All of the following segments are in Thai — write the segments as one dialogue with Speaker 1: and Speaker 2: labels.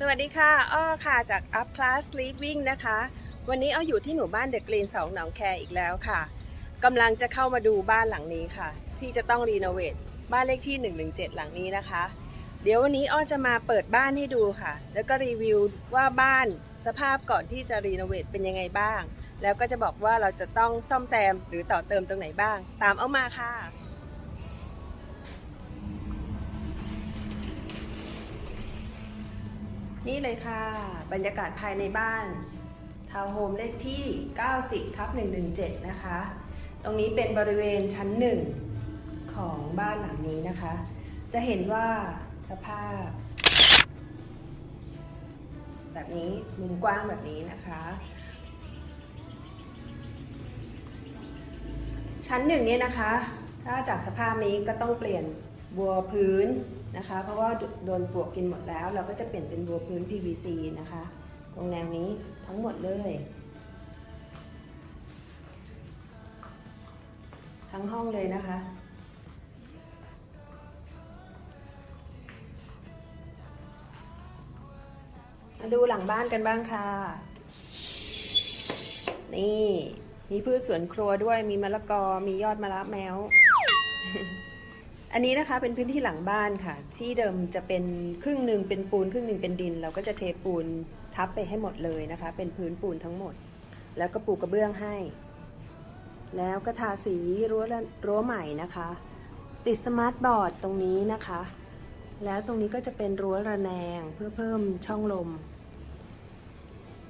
Speaker 1: สวัสดีค่ะ อ้อค่ะ จาก Up Class Living นะคะ วันนี้อ้ออยู่ที่หมู่บ้านเดอะกรีน2หนองแคอีกแล้วค่ะ กำลังจะเข้ามาดูบ้านหลังนี้ค่ะ ที่จะต้องรีโนเวท บ้านเลขที่ 117 หลังนี้นะคะ เดี๋ยววันนี้อ้อจะมาเปิดบ้านให้ดูค่ะ แล้วก็รีวิวว่าบ้านสภาพก่อนที่จะรีโนเวทเป็นยังไงบ้าง แล้วก็จะบอกว่าเราจะต้องซ่อมแซมหรือต่อเติมตรงไหนบ้าง ตามเอามาค่ะ นี่เลยค่ะ บรรยากาศภายในบ้าน ทาวน์โฮมเลขที่ 90ทับ117 นะคะ ตรงนี้เป็นบริเวณชั้นหนึ่งของบ้านหลังนี้นะคะ จะเห็นว่าสภาพ แบบนี้มุมกว้างแบบนี้นะคะ ชั้นหนึ่งเนี่ยนะคะ ถ้าจากสภาพนี้ก็ต้องเปลี่ยน บัวพื้นนะคะ เพราะว่าโดนปลวกกินหมดแล้ว เราก็จะเปลี่ยนเป็นบัวพื้น PVC นะคะ ตรงแนวนี้ทั้งหมดเลย ทั้งห้องเลยนะคะมาดูหลังบ้านกันบ้างค่ะ นี่ มีพืชสวนครัวด้วย มีมะละกอ มียอดมะระแมว อันนี้นะคะเป็นพื้นที่หลังบ้านค่ะ ที่เดิมจะเป็นครึ่งหนึ่งเป็นปูนครึ่งหนึ่งเป็นดิน เราก็จะเทปูนทับไปให้หมดเลยนะคะ เป็นพื้นปูนทั้งหมด แล้วก็ปูกระเบื้องให้ แล้วก็ทาสีรั้วรั้วใหม่นะคะ ติดสมาร์ทบอร์ดตรงนี้นะคะ แล้วตรงนี้ก็จะเป็นรั้วระแนงเพื่อเพิ่มช่องลม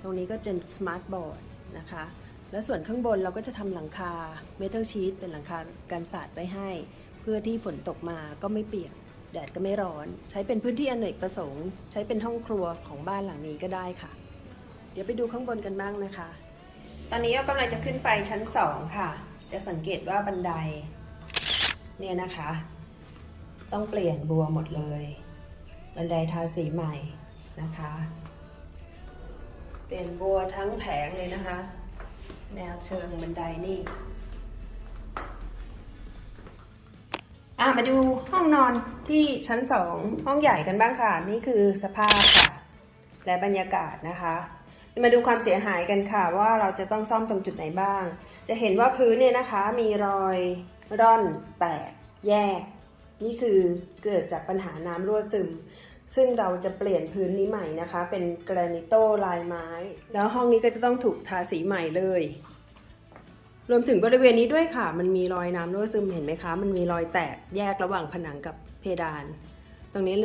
Speaker 1: ตรงนี้ก็เป็นสมาร์ทบอร์ดนะคะ แล้วส่วนข้างบนเราก็จะทำหลังคาเมทัลชีตเป็นหลังคากันสาดไว้ให้ เพื่อที่ฝนตกมาก็ไม่เปียก แดดก็ไม่ร้อน ใช้เป็นพื้นที่อเนกประสงค์ ใช้เป็นห้องครัวของบ้านหลังนี้ก็ได้ค่ะ เดี๋ยวไปดูข้างบนกันบ้างนะคะ ตอนนี้เรากำลังจะขึ้นไปชั้นสองค่ะ จะสังเกตว่าบันได เนี่ยนะคะ ต้องเปลี่ยนบัวหมดเลย บันไดทาสีใหม่นะคะ เปลี่ยนบัวทั้งแผงเลยนะคะ แนวเชิงบันไดนี่ อะมาดูห้องนอนที่ชั้นสองห้องใหญ่กันบ้างค่ะ นี่คือสภาพค่ะ และบรรยากาศนะคะ มาดูความเสียหายกันค่ะ ว่าเราจะต้องซ่อมตรงจุดไหนบ้าง จะเห็นว่าพื้นเนี่ยนะคะ มีรอยร่อนแตกแยก นี่คือเกิดจากปัญหาน้ำรั่วซึม ซึ่งเราจะเปลี่ยนพื้นนี้ใหม่นะคะ เป็นแกรนิโตลายไม้ แล้วห้องนี้ก็จะต้องถูกทาสีใหม่เลย รวมถึงบริเวณนี้ด้วยค่ะ มันมีรอยน้ำรั่วซึมเห็นไหมคะ มันมีรอยแตกแยกระหว่างผนังกับเพดาน ตรงนี้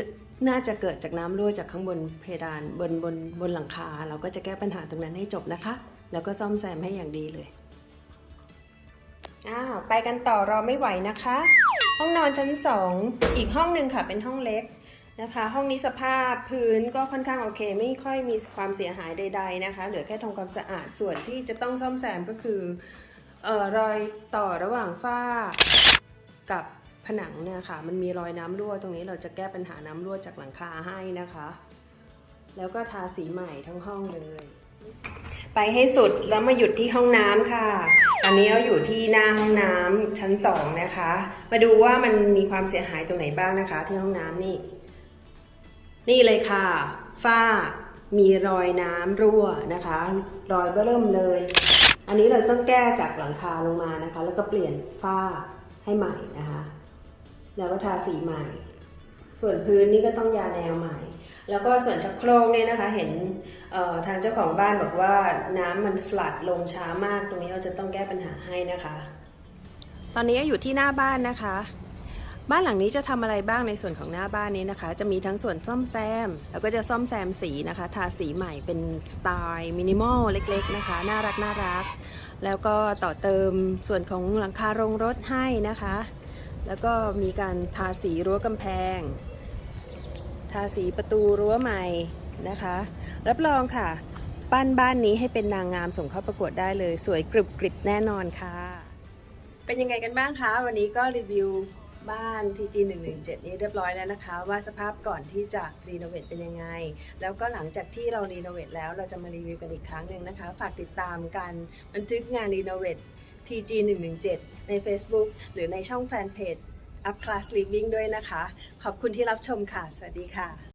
Speaker 1: น่าจะเกิดจากน้ำรั่วจากข้างบนเพดานบนบนบนหลังคา เราก็จะแก้ปัญหาตรงนั้นให้จบนะคะ แล้วก็ซ่อมแซมให้อย่างดีเลยอ้าวไปกันต่อรอไม่ไหวนะคะ ห้องนอนชั้นสองอีกห้องหนึ่งค่ะเป็นห้องเล็กนะคะ ห้องนี้สภาพพื้นก็ค่อนข้างโอเค ไม่ค่อยมีความเสียหายใด ๆนะคะ เหลือแค่ทำความสะอาดส่วนที่จะต้องซ่อมแซมก็คือ เอ่อรอยต่อระหว่างฝ้ากับผนังเนี่ยค่ะ มันมีรอยน้ำรั่วตรงนี้เราจะแก้ปัญหาน้ำรั่วจากหลังคาให้นะคะ แล้วก็ทาสีใหม่ทั้งห้องเลย ไปให้สุดแล้วมาหยุดที่ห้องน้ำค่ะตอนนี้เราอยู่ที่หน้าห้องน้ำชั้นสองนะคะ มาดูว่ามันมีความเสียหายตรงไหนบ้างนะคะ ที่ห้องน้ำนี่ นี่เลยค่ะ ฝ้ามีรอยน้ำรั่วนะคะ รอยเบิ่มเลย อันนี้เราต้องแก้จากหลังคาลงมานะคะ แล้วก็เปลี่ยนฝ้าให้ใหม่นะคะ แล้วก็ทาสีใหม่ ส่วนพื้นนี่ก็ต้องยาแนวใหม่ แล้วก็ส่วนชักโครกเนี่ยนะคะ เห็นทางเจ้าของบ้านบอกว่าน้ำมันสลัดลงช้ามาก ตรงนี้เราจะต้องแก้ปัญหาให้นะคะ ตอนนี้อยู่ที่หน้าบ้านนะคะ บ้านหลังนี้จะทำอะไรบ้างในส่วนของหน้าบ้านนี้นะคะ จะมีทั้งส่วนซ่อมแซม แล้วก็จะซ่อมแซมสีนะคะ ทาสีใหม่เป็นสไตล์มินิมอลเล็กๆนะคะ น่ารักน่ารัก แล้วก็ต่อเติมส่วนของหลังคาโรงรถให้นะคะ แล้วก็มีการทาสีรั้วกำแพง ทาสีประตูรั้วใหม่นะคะ รับรองค่ะ ปั้นบ้านนี้ให้เป็นนางงามส่งเข้าประกวดได้เลย สวยกริบกริบแน่นอนค่ะ เป็นยังไงกันบ้างคะ วันนี้ก็รีวิว บ้าน TG 117นี้เรียบร้อยแล้วนะคะ ว่าสภาพก่อนที่จะรีโนเวทเป็นยังไง แล้วก็หลังจากที่เรารีโนเวทแล้วเราจะมารีวิวกันอีกครั้งหนึ่งนะคะ ฝากติดตามการบันทึกงานรีโนเวท TG 117 ใน Facebook หรือในช่องแฟนเพจ Up Class Living ด้วยนะคะ ขอบคุณที่รับชมค่ะ สวัสดีค่ะ